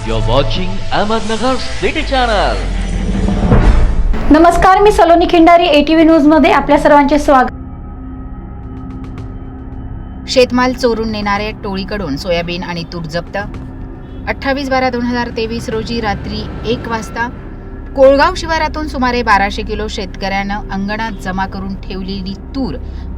You're watching Ahmednagar City Channel. नमस्कार मी Saloni Khindari ATV न्यूजमध्ये आपल्या सर्वांचे स्वागत शेतमाल चोरून नेणाऱ्या टोळीकडून सोयाबीन आणि तूर जप्त अठ्ठावीस बारा दोन हजार तेवीस रोजी रात्री एक वाजता कोळगाव शिवारातून सुमारे बाराशे किलो शेतकऱ्यानं अंगणात जमा करून ठेवलेली तूर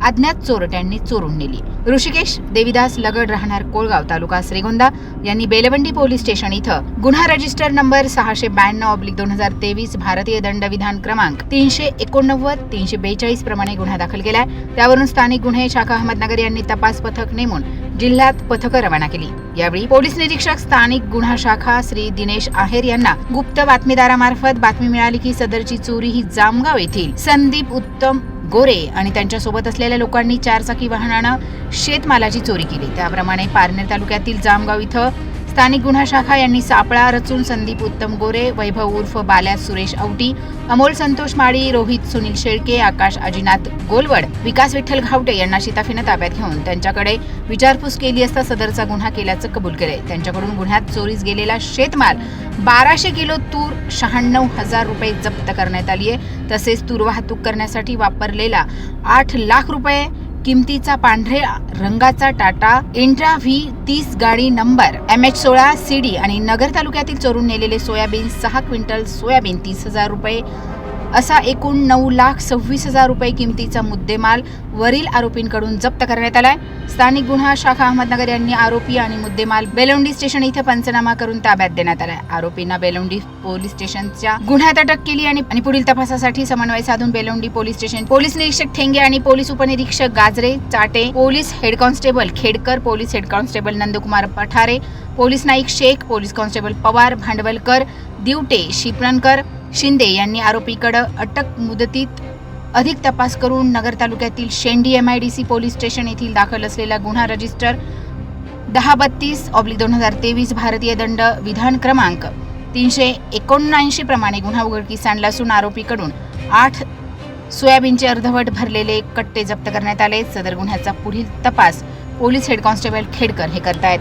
अज्ञात चोरट्यांनी चोरून नेली. ऋषिकेश देविदास लगड राहणार कोळगाव तालुका श्रीगोंदा यांनी बेलवंडी पोलीस स्टेशन इथं गुन्हा रजिस्टर नंबर सहाशे ब्याण्णव ऑब्लिक दोन हजार तेवीस भारतीय दंडविधान क्रमांक तीनशे एकोणनव्वद तीनशे बेचाळीस प्रमाणे गुन्हा दाखल केलाय. त्यावरून स्थानिक गुन्हे शाखा अहमदनगर यांनी तपास पथक नेमून जिल्ह्यात पथकं रवाना केली. यावेळी पोलीस निरीक्षक स्थानिक गुन्हा शाखा श्री दिनेश आहेर यांना गुप्त बातमीदारामार्फत बातमी मिळाली की सदरची चोरी ही जामगाव येथील संदीप उत्तम गोरे आणि त्यांच्यासोबत असलेल्या लोकांनी चारचाकी वाहनानं शेतमालाची चोरी केली. त्याप्रमाणे पारनेर तालुक्यातील जामगाव इथं स्थानिक गुन्हा शाखा यांनी सापळा रचून संदीप उत्तम गोरे वैभव उर्फ बाल्या सुरेश औटी अमोल संतोष माळी रोहित सुनील शेळके आकाश अजिनाथ गोलवड विकास विठ्ठल घावटे यांना शिताफीनं ताब्यात घेऊन त्यांच्याकडे विचारपूस केली असता सदरचा गुन्हा केल्याचं कबूल केले त्यांच्याकडून गुन्ह्यात चोरीस गेलेला शेतमाल बाराशे किलो तूर शहाण्णव हजार रुपये जप्त करण्यात आली आहे तसेच तूर वाहतूक करण्यासाठी वापरलेला आठ लाख रुपये किमतीचा पांढऱ्या रंगाचा टाटा इंट्रा व्ही तीस गाडी नंबर एम एच सोळा सी डी आणि नगर तालुक्यातील चोरून नेलेले सोयाबीन सहा क्विंटल सोयाबीन तीस हजार रुपये असा एकूण नऊ लाख सव्वीस हजार रुपये किमतीचा मुद्देमाल वरील आरोपींकडून जप्त करण्यात आलाय. स्थानिक गुन्हा शाखा अहमदनगर यांनी आरोपी आणि मुद्देमाल बेलवंडी स्टेशन इथं पंचनामा करून ताब्यात देण्यात आलाय. आरोपींना बेलवंडी पोलीस स्टेशनच्या गुन्ह्यात अटक केली आणि आणि पुढील तपासासाठी समन्वय साधून बेलवंडी पोलीस स्टेशन पोलीस निरीक्षक ठेंगे आणि पोलीस उपनिरीक्षक Gajare Chate police head constable Khedkar police head constable Nandkumar Pathare police Naik Shaikh police constable Pawar Bhandwalkar Diwate Shipankar Shinde यांनी आरोपीकडे अटक मुदतीत अधिक तपास करून नगर तालुक्यातील Shendi M I D C police station येथील दाखल असलेला गुन्हा रजिस्टर दहा बत्तीस ऑब्लिक दोन हजार तेवीस भारतीय दंड विधान क्रमांक तीनशे एकोणऐंशी प्रमाणे गुन्हा उघडकीस आणला असून आरोपीकडून आठ सोयाबीनचे अर्धवट भरलेले कट्टे जप्त करण्यात आले. सदर गुन्ह्याचा पुढील तपास पोलीस हेड कॉन्स्टेबल खेडकर हे करतायत.